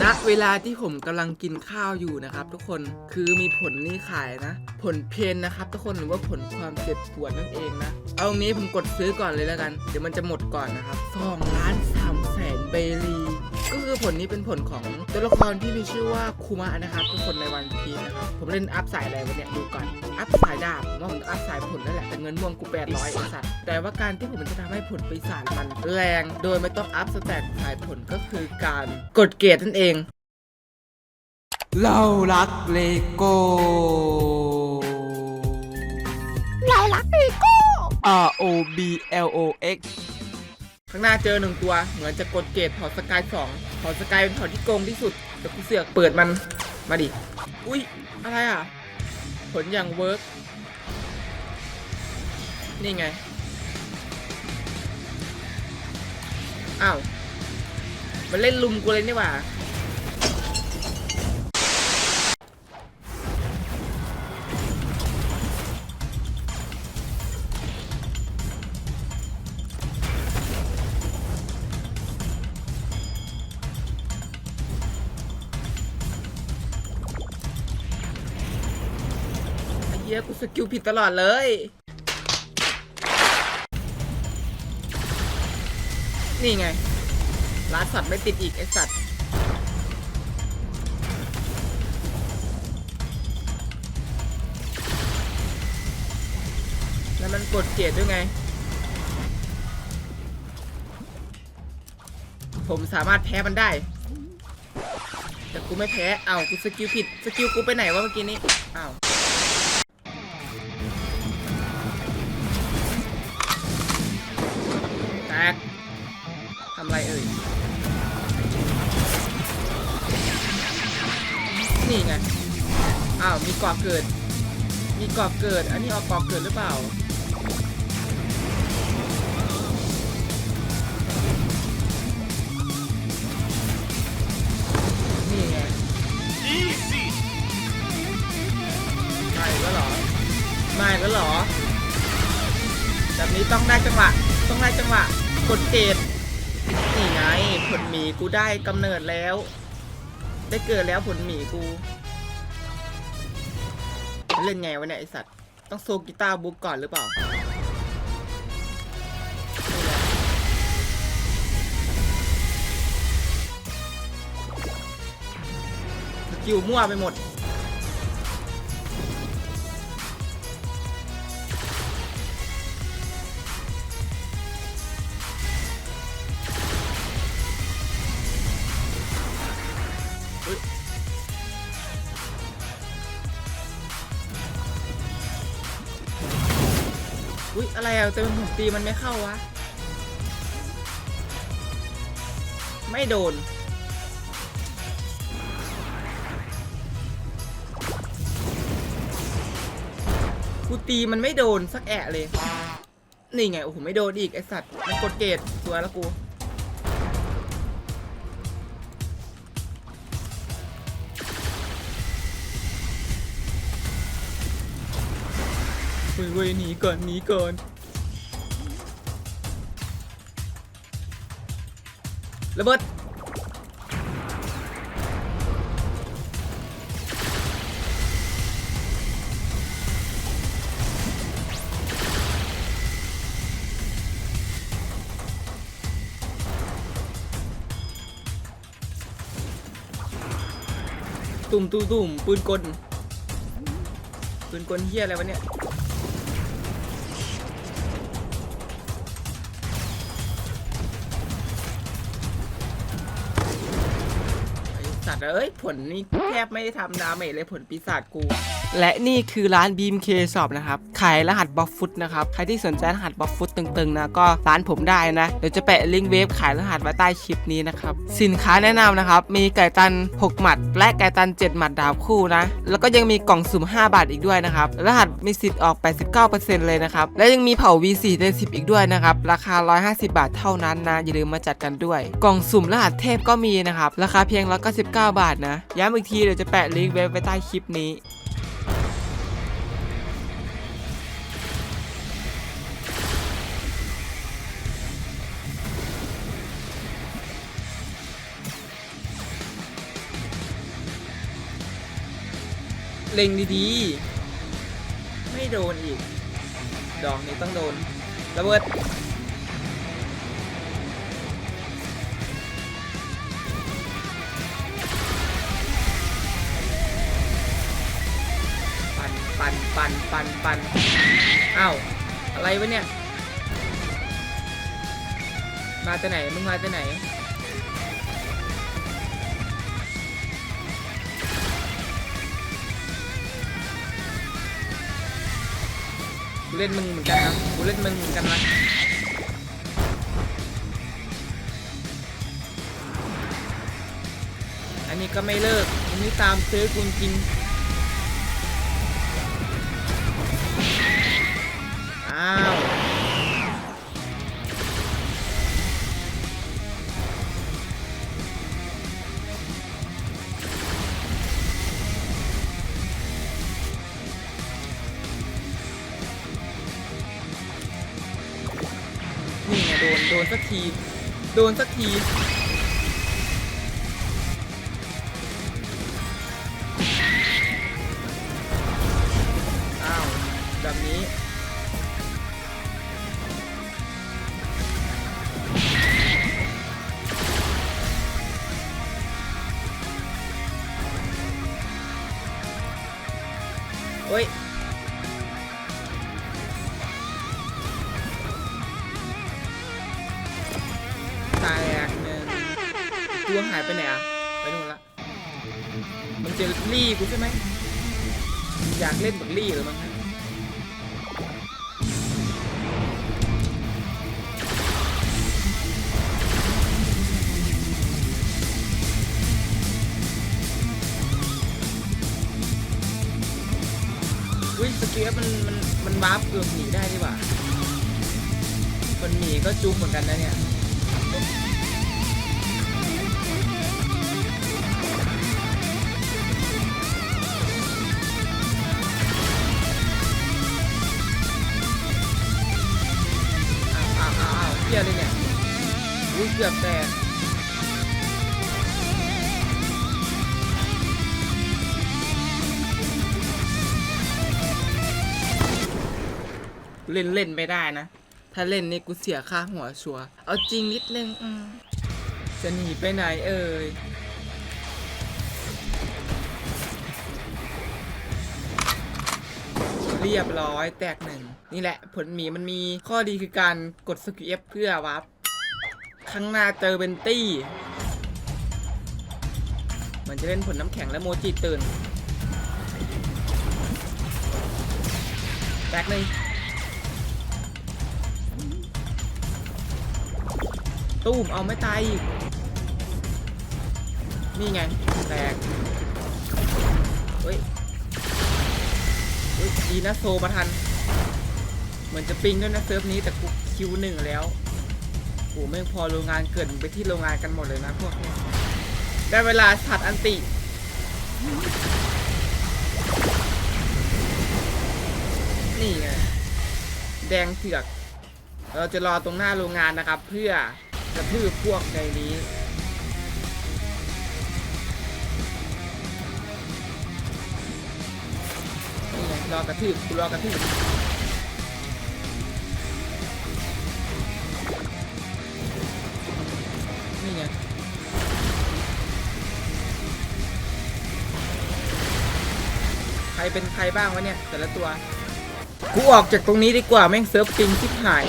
ณเวลาที่ผมกำลังกินข้าวอยู่นะครับ ทุกคนคือมีผลนี่ขายนะ ผลเพนนะครับ ทุกคนหรือว่าผลความเจ็บปวดนั่นเองนะ เอางี้ผมกดซื้อก่อนเลยแล้วกัน เดี๋ยวมันจะหมดก่อนนะครับสองล้านสามแสนเบรี ก็คือผลนี้เป็นผลของตัวละครที่มีชื่อว่าคูมะนะครับทุกคนในวันพีนะครับ ผมเล่นอัพสายอะไรวะเนี่ยดูก่อน อัพสายดาบผมว่าผมต้องอัพสายผลนั่นแหละ แต่เงินม่วงกู800ไอ้สัตว์ แต่ว่าการที่ผมจะทำให้ผลปีศาจมันแรงโดยไม่ต้องอัพสแตทสายผลก็คือการกดเกรดนั่นเอง เรารักเลโก้ เรารักอีโก้ R O B L O X ข้างหน้าเจอหนึ่งตัว เหมือนจะกดเกรดถอดสกายสองถอดสกายเป็นถอดที่โกงที่สุดแต่กูเสือกเปิดมันมาดิ อุ้ยอะไรอะ ผลอย่างเวิร์กนี่ไง อ้าว มันเล่นลุมกูเลยนี่หว่า ยกูสกิลผิดตลอดเลย นี่ไงร้านสัตว์ไม่ติดอีกไอสัตว์แล้วมันกดเกรดด้วยไง ผมสามารถแพ้มันได้ แต่กูไม่แพ้ เอ้ากูสกิลผิด สกิลกูไปไหนวะเมื่อกี้นี้ เอ้า กทำไรเอ่ย นี่ไง อ้าว มีกรอบเกิด มีกรอบเกิด อันนี้เอากรอบเกิดหรือเปล่า นี่ไงมาอีกแล้วเหรอมาอีกแล้วเหรอแบบ นี้ต้องได้จังหวะ ต้องได้จังหวะกดเกตนี่ไงผลหมีกูได้กำเนิดแล้ว ได้เกิดแล้วผลหมีกูเล่นไงวะเนี่ยไอสัตว์ต้องโซกีตาร์บุ๊กก่อนหรือเปล่าสกิลมั่วไปหมด อุ๊ยอะไรอะแต่ผมตีมันไม่เข้าวะ ไม่โดน กูตีมันไม่โดนสักแอะเลย นี่ไง โอ้โห ไม่โดนอีก ไอสัตว์ มันกดเกตสวยแล้วกู ว้ยเว้ยหนีก่อนหนีก่อนระเบิดตุ่มตุ่มตุ่มปืนกลปืนกลเฮียอะไรวะเนี่ย สัตว์เอ้ยผลนี่แทบไม่ได้ทำดาเมจเลยผลปีศาจกู และนี่คือร้าน BMK Shop นะครับ ขายรหัสบล็อกฟุตนะครับ ใครที่สนใจรหัสบล็อกฟุตตึงๆนะก็ร้านผมได้นะ เดี๋ยวจะแปะลิงก์เว็บขายรหัสไว้ใต้คลิปนี้นะครับ สินค้าแนะนำนะครับ มีไก่ตัน 6 หมัด และไก่ตัน 7 หมัดดาวคู่นะ แล้วก็ยังมีกล่องสุ่ม 5 บาทอีกด้วยนะครับ รหัสมีสิทธิ์ออก 89%เลยนะครับ และยังมีเผา V4 ใน10 อีกด้วยนะครับ ราคา 150 บาทเท่านั้นนะ อย่าลืมมาจัดกันด้วย กล่องสุ่มรหัสเทพก็มีนะครับ ราคาเพียง199บาทนะ ย้ำอีกทีเดี๋ยวจะแปะลิงก์เว็บไว้ใต้คลิปนี้ เล็งดีๆ ไม่โดนอีก ดอกนี้ต้องโดนระเบิดปันปันปันปันปันอ้าวอะไรวะเนี่ย มาจากไหน มึงมาจากไหน กูเล่นมึงเหมือนกันนะกูเล่นมึงเหมือนกันนะอันนี้ก็ไม่เลิกอันนี้ตามซื้อกูจริง น โดนสักที โดนสักทีอ้าวแบบนี้เฮ้ย หายไปไหนอะ ไปนู่นละ มันจะรี่กูใช่ไหม อยากเล่นแบบรี่หรือมั้งอุ้ยสกียมันมันมันวาร์ปเกือบหนีได้ดีกว่าคนหนีก็จุกเหมือนกันนะเนี่ย กือบแตกเล่นเล่นไม่ได้นะ ถ้าเล่นนี่กูเสียค่าหัวชัว เอาจริงนิดนึงจะหนีไปไหนเอ่ยเรียบร้อยแตกหนึ่งนี่แหละผลหมีมันมีข้อดีคือการกดสกิลเพื่อวับ ข้างหน้าเจอเป็นตี้ มันจะเล่นผลน้ำแข็งและโมจิตื่นแตกเลยตู้มเอาไม่ตายอีก นี่ไง แตกเฮ้ยอุ๊ยดีนะโซมาทัน เหมือนจะปิงด้วยนะเซิร์ฟนี้แต่กูคิวหนึ่งแล้ว โอ้ไม่พอโรงงานเกิดไปที่โรงงานกันหมดเลยนะพวกนี้ได้เวลาสัตว์อันตินี่ไงแดงเถือก เราจะรอตรงหน้าโรงงานนะครับ เพื่อกระทืบพวกในนี้นี่ไงรอกระทืบรอกระทืบ รเป็นใครบ้างวะเนี่ย แต่ละตัว กูออกจากตรงนี้ดีกว่าแม่งเซิร์ฟปิงชิบหาย